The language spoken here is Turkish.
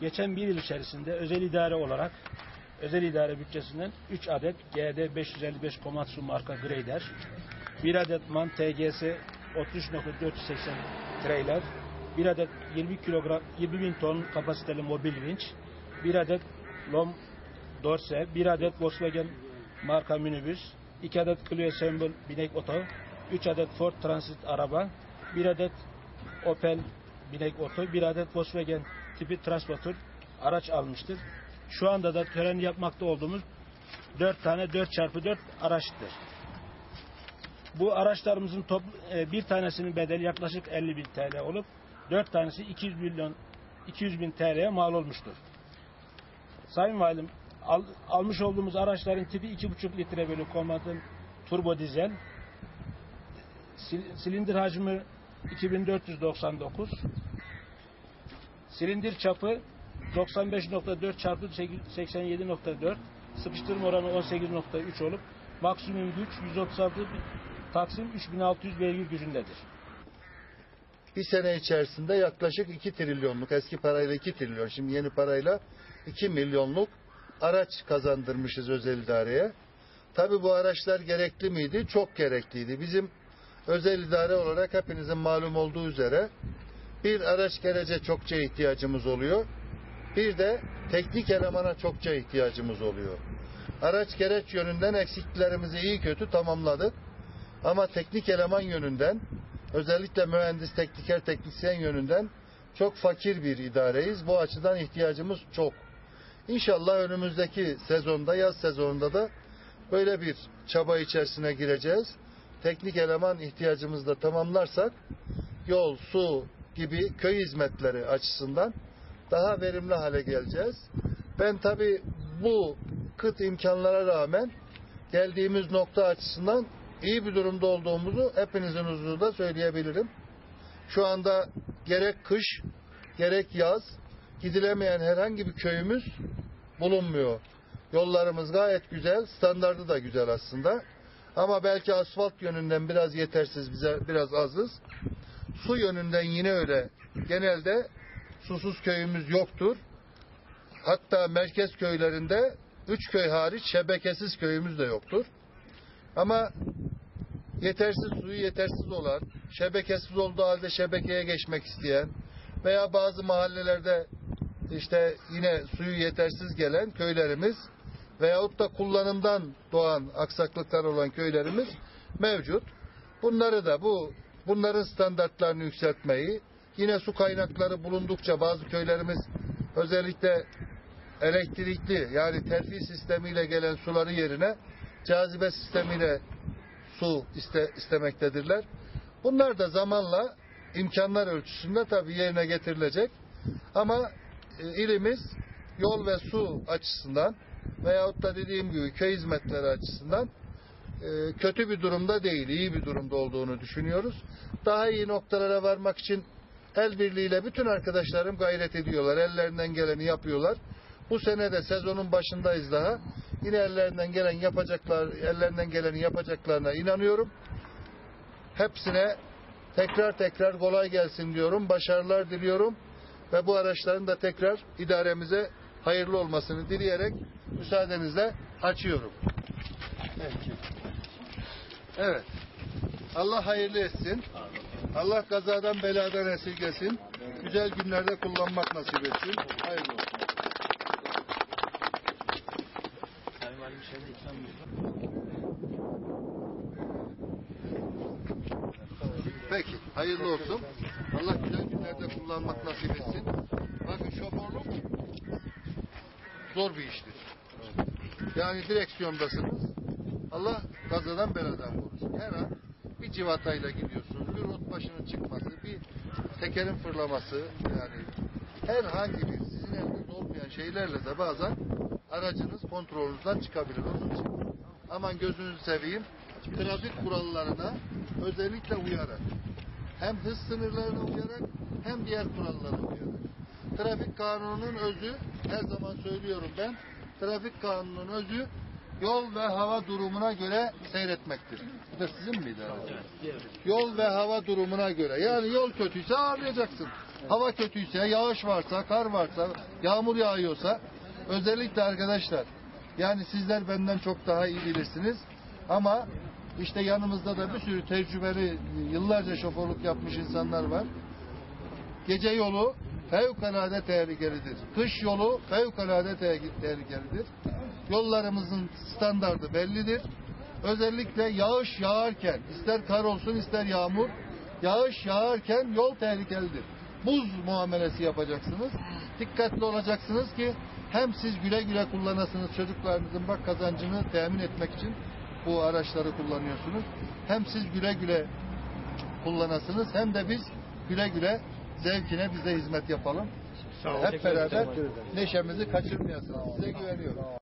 Geçen bir yıl içerisinde özel idare olarak özel idare bütçesinden 3 adet GD 555 Komatsu marka grader, 1 adet MAN TGS 33.480 trailer, 1 adet 20 kilogram 20 bin ton kapasiteli mobil vinç, 1 adet LOM Dorse, 1 adet Volkswagen marka minibüs, 2 adet Clio Symbol binek oto, 3 adet Ford Transit araba, 1 adet Opel binek oto, 1 adet Volkswagen tipi transporter araç almıştır. Şu anda da tören yapmakta olduğumuz 4 tane 4x4 araçtır. Bu araçlarımızın top, e, bir tanesinin bedeli yaklaşık 50 bin TL olup 4 tanesi 200 milyon 200 bin TL'ye mal olmuştur. Sayın Valim, al- almış olduğumuz araçların tipi 2,5 litre bölü komadın turbo dizel. Sil- silindir hacmi 2499. Silindir çapı 95.4 çarpı 87.4. Sıkıştırma oranı 18.3 olup maksimum güç 136 taksim 3600 beygir gücündedir. bir sene içerisinde yaklaşık 2 trilyonluk eski parayla 2 trilyon şimdi yeni parayla 2 milyonluk araç kazandırmışız özel idareye. Tabi bu araçlar gerekli miydi? Çok gerekliydi. Bizim özel idare olarak hepinizin malum olduğu üzere bir araç gerece çokça ihtiyacımız oluyor. Bir de teknik elemana çokça ihtiyacımız oluyor. Araç gereç yönünden eksiklerimizi iyi kötü tamamladık. Ama teknik eleman yönünden özellikle mühendis, tekniker, teknisyen yönünden çok fakir bir idareyiz. Bu açıdan ihtiyacımız çok. İnşallah önümüzdeki sezonda, yaz sezonunda da böyle bir çaba içerisine gireceğiz. Teknik eleman ihtiyacımızı da tamamlarsak yol, su gibi köy hizmetleri açısından daha verimli hale geleceğiz. Ben tabi bu kıt imkanlara rağmen geldiğimiz nokta açısından iyi bir durumda olduğumuzu hepinizin huzurunda söyleyebilirim. Şu anda gerek kış gerek yaz gidilemeyen herhangi bir köyümüz bulunmuyor. Yollarımız gayet güzel, standardı da güzel aslında. Ama belki asfalt yönünden biraz yetersiz, bize biraz azız. Su yönünden yine öyle. Genelde susuz köyümüz yoktur. Hatta merkez köylerinde üç köy hariç şebekesiz köyümüz de yoktur. Ama yetersiz suyu yetersiz olan, şebekesiz olduğu halde şebekeye geçmek isteyen veya bazı mahallelerde işte yine suyu yetersiz gelen köylerimiz veyahut da kullanımdan doğan aksaklıklar olan köylerimiz mevcut. Bunları da bu bunların standartlarını yükseltmeyi yine su kaynakları bulundukça bazı köylerimiz özellikle elektrikli yani terfi sistemiyle gelen suları yerine cazibe sistemiyle su iste, istemektedirler. Bunlar da zamanla imkanlar ölçüsünde tabii yerine getirilecek. Ama e, ilimiz yol ve su açısından veyahut da dediğim gibi köy hizmetleri açısından e, kötü bir durumda değil, iyi bir durumda olduğunu düşünüyoruz. Daha iyi noktalara varmak için el birliğiyle bütün arkadaşlarım gayret ediyorlar. Ellerinden geleni yapıyorlar. Bu sene de sezonun başındayız daha. Yine ellerinden gelen yapacaklar, ellerinden geleni yapacaklarına inanıyorum. Hepsine tekrar tekrar kolay gelsin diyorum. Başarılar diliyorum. Ve bu araçların da tekrar idaremize hayırlı olmasını dileyerek müsaadenizle açıyorum. Peki. Evet. Allah hayırlı etsin. Allah kazadan beladan esirgesin. Güzel günlerde kullanmak nasip etsin. Hayırlı olsun. Peki. Hayırlı olsun. Allah güzel günlerde kullanmak nasip etsin. Bakın şoförlük zor bir iştir. Yani direksiyondasınız. Allah kazadan beladan korusun. Her an bir civatayla gidiyorsunuz. Başının çıkması, bir tekerin fırlaması yani herhangi bir sizin elinizde olmayan şeylerle de bazen aracınız kontrolünüzden çıkabilir. Onun için aman gözünüzü seveyim trafik kurallarına özellikle uyarak hem hız sınırlarına uyarak hem diğer kurallara uyarak. Trafik kanununun özü her zaman söylüyorum ben trafik kanununun özü yol ve hava durumuna göre seyretmektir. Bu da sizin miydi? abi? Yol ve hava durumuna göre. Yani yol kötüyse ağırlayacaksın. Hava kötüyse, yağış varsa, kar varsa, yağmur yağıyorsa özellikle arkadaşlar yani sizler benden çok daha iyi bilirsiniz ama işte yanımızda da bir sürü tecrübeli yıllarca şoförlük yapmış insanlar var. Gece yolu fevkalade tehlikelidir. Kış yolu fevkalade te- tehlikelidir. Yollarımızın standardı bellidir. Özellikle yağış yağarken, ister kar olsun ister yağmur, yağış yağarken yol tehlikelidir. Buz muamelesi yapacaksınız. Dikkatli olacaksınız ki hem siz güle güle kullanasınız çocuklarınızın bak kazancını temin etmek için bu araçları kullanıyorsunuz. Hem siz güle güle kullanasınız hem de biz güle güle zevkine bize hizmet yapalım. Hep beraber neşemizi kaçırmayasınız. Size güveniyorum.